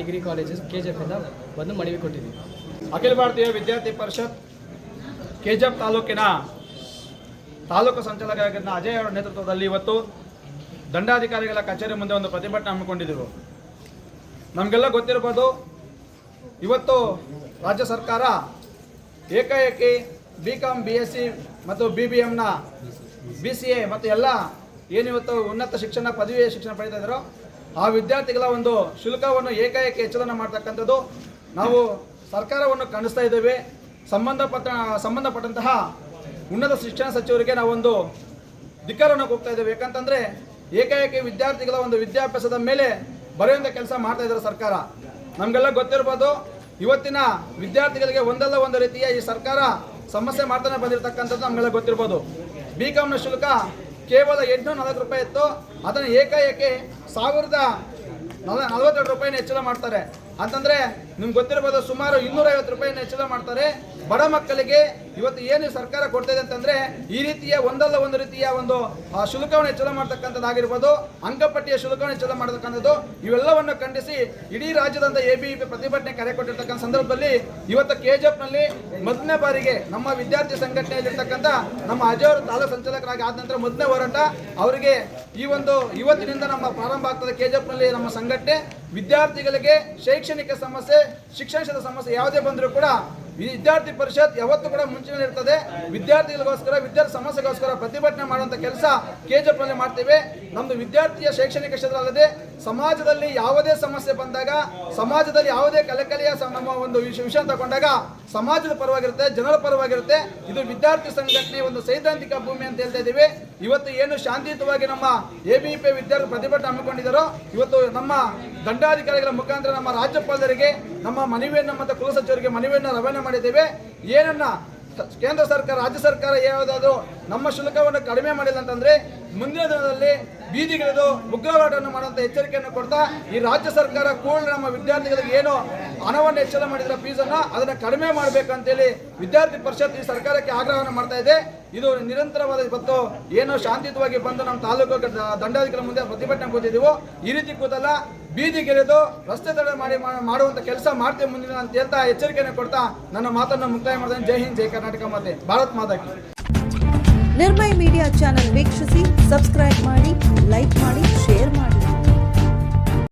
Degree colleges K G ಎಫಿಂದ ಬಂದು ಮನವಿ ಕೊಟ್ಟಿದ್ದೀವಿ. ಅಖಿಲ ಭಾರತೀಯ ವಿದ್ಯಾರ್ಥಿ ಪರಿಷತ್ ಕೆ ಜಿ ಎಫ್ ತಾಲೂಕಿನ ತಾಲೂಕು ಸಂಚಾಲಕರಾಗಿದ್ದ ಅಜಯ್ ಅವರ ನೇತೃತ್ವದಲ್ಲಿ ಇವತ್ತು ದಂಡಾಧಿಕಾರಿಗಳ ಕಚೇರಿ ಮುಂದೆ ಒಂದು ಪ್ರತಿಭಟನೆ ಹಮ್ಮಿಕೊಂಡಿದ್ದೆವು. ನಮಗೆಲ್ಲ ಗೊತ್ತಿರ್ಬೋದು, ಇವತ್ತು ರಾಜ್ಯ ಸರ್ಕಾರ ಏಕಾಏಕಿ B com B S C ಮತ್ತು ಬಿ ಬಿ ಎಮ್ನ ಬಿ ಸಿ ಎ ಮತ್ತು ಎಲ್ಲ ಏನಿವತ್ತು ಉನ್ನತ ಶಿಕ್ಷಣ, ಪದವಿ ಶಿಕ್ಷಣ ಪಡೀತಾ ಇದ್ದಾರೋ ಆ ವಿದ್ಯಾರ್ಥಿಗಳ ಒಂದು ಶುಲ್ಕವನ್ನು ಏಕಾಏಕಿ ಹೆಚ್ಚಳನ ಮಾಡ್ತಕ್ಕಂಥದ್ದು ನಾವು ಸರ್ಕಾರವನ್ನು ಕಾಣಿಸ್ತಾ ಇದ್ದೇವೆ. ಸಂಬಂಧಪಟ್ಟ, ಸಂಬಂಧಪಟ್ಟಂತಹ ಉನ್ನತ ಶಿಕ್ಷಣ ಸಚಿವರಿಗೆ ನಾವೊಂದು ಧಿಕ್ಕಾರವನ್ನು ಹೋಗ್ತಾ ಇದ್ದೇವೆ. ಯಾಕಂತಂದ್ರೆ ಏಕಾಏಕಿ ವಿದ್ಯಾರ್ಥಿಗಳ ಒಂದು ವಿದ್ಯಾಭ್ಯಾಸದ ಮೇಲೆ ಬರೆಯುವಂಥ ಕೆಲಸ ಮಾಡ್ತಾ ಇದ್ದಾರೆ ಸರ್ಕಾರ. ನಮಗೆಲ್ಲ ಗೊತ್ತಿರ್ಬೋದು, ಇವತ್ತಿನ ವಿದ್ಯಾರ್ಥಿಗಳಿಗೆ ಒಂದಲ್ಲ ಒಂದು ರೀತಿಯ ಈ ಸರ್ಕಾರ ಸಮಸ್ಯೆ ಮಾಡ್ತಾನೆ ಬಂದಿರತಕ್ಕಂಥದ್ದು ನಮಗೆಲ್ಲ ಗೊತ್ತಿರ್ಬೋದು. ಬಿ ಕಾಮ್ನ ಶುಲ್ಕ ಕೇವಲ ಎಂಟುನೂರ ನಲವತ್ತು ರೂಪಾಯಿ ಇತ್ತು. ಅದನ್ನು ಏಕಾಏಕಿ ಸಾವಿರದ ನಲ, ನಲವತ್ತೆರಡು ರೂಪಾಯಿನ ಹೆಚ್ಚಳ ಮಾಡ್ತಾರೆ. ಅಂತಂದ್ರೆ ನಿಮ್ಗೆ ಗೊತ್ತಿರ್ಬೋದು ಸುಮಾರು ಇನ್ನೂರೈವತ್ತು ರೂಪಾಯಿನ ಹೆಚ್ಚಳ ಮಾಡ್ತಾರೆ. ಬಡ ಮಕ್ಕಳಿಗೆ ಇವತ್ತು ಏನು ಸರ್ಕಾರ ಕೊಡ್ತಾ ಇದೆ ಅಂತಂದ್ರೆ ಈ ರೀತಿಯ ಒಂದಲ್ಲ ಒಂದು ರೀತಿಯ ಒಂದು ಶುಲ್ಕವನ್ನು ಹೆಚ್ಚಳ ಮಾಡ್ತಕ್ಕಂಥದ್ದಾಗಿರ್ಬೋದು, ಅಂಕಪಟ್ಟಿಯ ಶುಲ್ಕವನ್ನು ಹೆಚ್ಚಳ ಮಾಡತಕ್ಕಂಥದ್ದು, ಇವೆಲ್ಲವನ್ನು ಖಂಡಿಸಿ ಇಡೀ ರಾಜ್ಯದಂತ ಎ ಬಿ ಪ್ರತಿಭಟನೆ ಕರೆ ಕೊಟ್ಟಿರ್ತಕ್ಕಂಥ ಸಂದರ್ಭದಲ್ಲಿ ಇವತ್ತು ಕೆ ನಲ್ಲಿ ಮೊದಲನೇ ಬಾರಿಗೆ ನಮ್ಮ ವಿದ್ಯಾರ್ಥಿ ಸಂಘಟನೆಯಲ್ಲಿರ್ತಕ್ಕಂಥ ನಮ್ಮ ಅಜಯ್ ಅವರು ತಾಲೂಕು ಸಂಚಾಲಕರಾಗಿ ಆದ ನಂತರ ಮೊದಲನೇ ಹೋರಾಟ, ಅವರಿಗೆ ಈ ಒಂದು ಇವತ್ತಿನಿಂದ ನಮ್ಮ ಪ್ರಾರಂಭ ಆಗ್ತದೆ ಕೆ ನಲ್ಲಿ ನಮ್ಮ ಸಂಘಟನೆ. ವಿದ್ಯಾರ್ಥಿಗಳಿಗೆ ಶೈಕ್ಷಣಿಕ ಸಮಸ್ಯೆ ಶಿಕ್ಷಣದ ಸಮಸ್ಯೆ ಯಾವುದೇ ಬಂದರೂ ಕೂಡ ವಿದ್ಯಾರ್ಥಿ ಪರಿಷತ್ ಯಾವತ್ತೂ ಕೂಡ ಮುಂಚೂಣಿ ಇರ್ತದೆ. ವಿದ್ಯಾರ್ಥಿಗಳಿಗೋಸ್ಕರ, ವಿದ್ಯಾರ್ಥಿ ಸಮಸ್ಯೆಗೋಸ್ಕರ ಪ್ರತಿಭಟನೆ ಮಾಡುವಂತ ಕೆಲಸ ಕೆಜಿಎಫ್ನಲ್ಲಿ ಮಾಡ್ತೇವೆ. ನಮ್ಮದು ವಿದ್ಯಾರ್ಥಿಯ ಶೈಕ್ಷಣಿಕ ಕ್ಷೇತ್ರ ಅಲ್ಲದೆ ಸಮಾಜದಲ್ಲಿ ಯಾವುದೇ ಸಮಸ್ಯೆ ಬಂದಾಗ, ಸಮಾಜದಲ್ಲಿ ಯಾವುದೇ ಕಲೆಕಲೆಯ ನಮ್ಮ ಒಂದು ವಿಷಯ ತಗೊಂಡಾಗ ಸಮಾಜದ ಪರವಾಗಿರುತ್ತೆ, ಜನರ ಪರವಾಗಿರುತ್ತೆ. ಇದು ವಿದ್ಯಾರ್ಥಿ ಸಂಘಟನೆ ಒಂದು ಸೈದ್ಧಾಂತಿಕ ಭೂಮಿ ಅಂತ ಹೇಳ್ತಾ ಇದ್ದೀವಿ. ಇವತ್ತು ಏನು ಶಾಂತಿಯುತವಾಗಿ ನಮ್ಮ ಎ ಬಿ ವಿದ್ಯಾರ್ಥಿ ಪ್ರತಿಭಟನೆ ಹಮ್ಮಿಕೊಂಡಿದ್ದಾರೋ, ಇವತ್ತು ನಮ್ಮ ದಂಡಾಧಿಕಾರಿಗಳ ಮುಖಾಂತರ ನಮ್ಮ ರಾಜ್ಯಪಾಲರಿಗೆ, ನಮ್ಮ ಮನವಿಯನ್ನು ಮತ್ತು ಕುಲಸಚಿವರಿಗೆ, ಮನವಿಯನ್ನು ರವಾನೆ ಮಾಡಿದ್ದೇವೆ. ಏನನ್ನ ಕೇಂದ್ರ ಸರ್ಕಾರ, ರಾಜ್ಯ ಸರ್ಕಾರ ಯಾವುದಾದ್ರೂ ನಮ್ಮ ಶುಲ್ಕವನ್ನು ಕಡಿಮೆ ಮಾಡಿಲ್ಲ ಅಂತಂದ್ರೆ ಮುಂದಿನ ದಿನದಲ್ಲಿ ಬೀದಿಗಿಳಿದು ಉಗ್ರವಾಟವನ್ನು ಮಾಡುವಂತ ಎಚ್ಚರಿಕೆಯನ್ನು ಕೊಡ್ತಾ ಈ ರಾಜ್ಯ ಸರ್ಕಾರ ಕೂಡ ನಮ್ಮ ವಿದ್ಯಾರ್ಥಿಗಳಿಗೆ ಏನು ಹಣವನ್ನು ಹೆಚ್ಚಳ ಮಾಡಿದ್ರ ಫೀಸನ್ನು ಅದನ್ನ ಕಡಿಮೆ ಮಾಡಬೇಕಂತೇಳಿ ವಿದ್ಯಾರ್ಥಿ ಪರಿಷತ್ ಈ ಸರ್ಕಾರಕ್ಕೆ ಆಗ್ರಹವನ್ನು ಮಾಡ್ತಾ ಇದೆ. ಇದು ನಿರಂತರವಾದ ಇವತ್ತು ಏನೋ ಶಾಂತಿಯುತವಾಗಿ ಬಂದು ನಮ್ಮ ತಾಲೂಕು ದಂಡಾಧಿಕಾರಿ ಮುಂದೆ ಪ್ರತಿಭಟನೆ ಕೂತಿದ್ದೀವೋ ಈ ರೀತಿ ಕೂತಲ್ಲ ಬೀದಿಗಿಳಿದು ರಸ್ತೆ ತಡೆ ಮಾಡಿ ಮಾಡುವಂಥ ಕೆಲಸ ಮಾಡ್ತೇವೆ ಮುಂದಿನ ಅಂತ ಹೇಳ್ತಾ ಎಚ್ಚರಿಕೆಯನ್ನು ಕೊಡ್ತಾ ನನ್ನ ಮಾತನ್ನು ಮುಕ್ತಾಯ ಮಾಡ್ತೇನೆ. ಜೈ ಹಿಂದ್, ಜೈ ಕರ್ನಾಟಕ ಮಾತೆ. ಭಾರತ್ ಮಾತಾಕಿ ನಿರ್ಮಯ ಮೀಡಿಯಾ ಚಾನೆಲ್ ವೀಕ್ಷಿಸಿ, ಸಬ್ಸ್ಕ್ರೈಬ್ ಮಾಡಿ, ಲೈಕ್ ಮಾಡಿ, ಶೇರ್ ಮಾಡಿ.